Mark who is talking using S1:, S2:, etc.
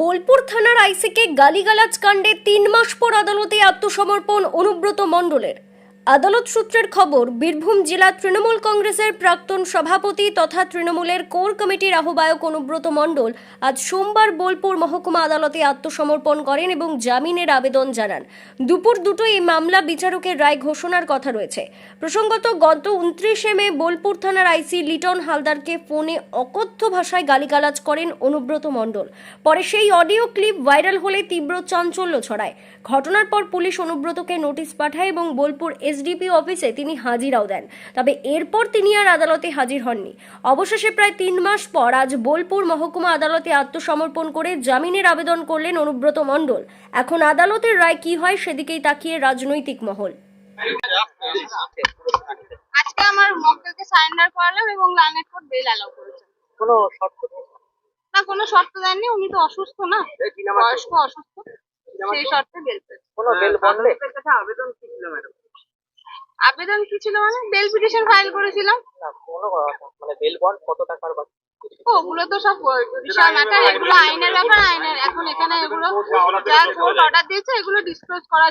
S1: বোলপুর থানার আইসিকে গালিগালাজ কাণ্ডে তিন মাস পর আদালতে আত্মসমর্পণ অনুব্রত মণ্ডলের। আদালত সূত্রের খবর, বীরভূম জেলা তৃণমূল কংগ্রেসের প্রাক্তন সভাপতি তথা তৃণমূলের কোর কমিটির আহ্বায়ক অনুব্রত মণ্ডল আজ সোমবার বোলপুর মহকুমা আদালতে আত্মসমর্পণ করেন এবং জামিনের আবেদন জানান। দুপুর দুটো এই মামলা বিচারকের রায় ঘোষণার কথা রয়েছে। প্রসঙ্গত, গত উনত্রিশে মে বোলপুর থানার আইসি লিটন হালদারকে ফোনে অকথ্য ভাষায় গালিগালাজ করেন অনুব্রত মণ্ডল। পরে সেই অডিও ক্লিপ ভাইরাল হলে তীব্র চাঞ্চল্য ছড়ায়। ঘটনার পর পুলিশ অনুব্রতকে নোটিশ পাঠায় এবং বোলপুর এসডিপি অফিসে তিনি হাজিরাও দেন। তবে এরপর তিনি আর আদালতে হাজির হননি। অবশেষে প্রায় তিন মাস পর আজ বোলপুর মহকুমা আদালতে আত্মসমর্পণ করে জামিনের আবেদন করলেন অনুব্রত মণ্ডল। এখন আদালতের রায় কি হয় সেদিকেই তাকিয়ে রাজনৈতিক মহল।
S2: আজকে আমার মক্কেলকে সারেন্ডার করালাম এবং কোর্ট বেল অ্যালাউ করেছে
S3: কোনো শর্ত
S2: না কোনো শর্ত দেননি উনি তো অসুস্থ না বয়স্ক অসুস্থ সেই শর্তে বেল পেয়েছে।
S3: কোনো বেল বন্ধে?
S4: আবেদন কি ছিল ম্যাডাম?
S2: আবেদন কি ছিল মানে? বেল পিটিশন ফাইল করেছিলাম।
S3: না কোনো মানে বেল বন্ড কত টাকার বা
S2: ওগুলো তো সব বিষয় ম্যাটার এগুলো আইনের ব্যাপার আইনের। এখন এখানে এগুলো যা কোর্ট অর্ডার দিয়েছে এগুলো ডিসক্লোজ করা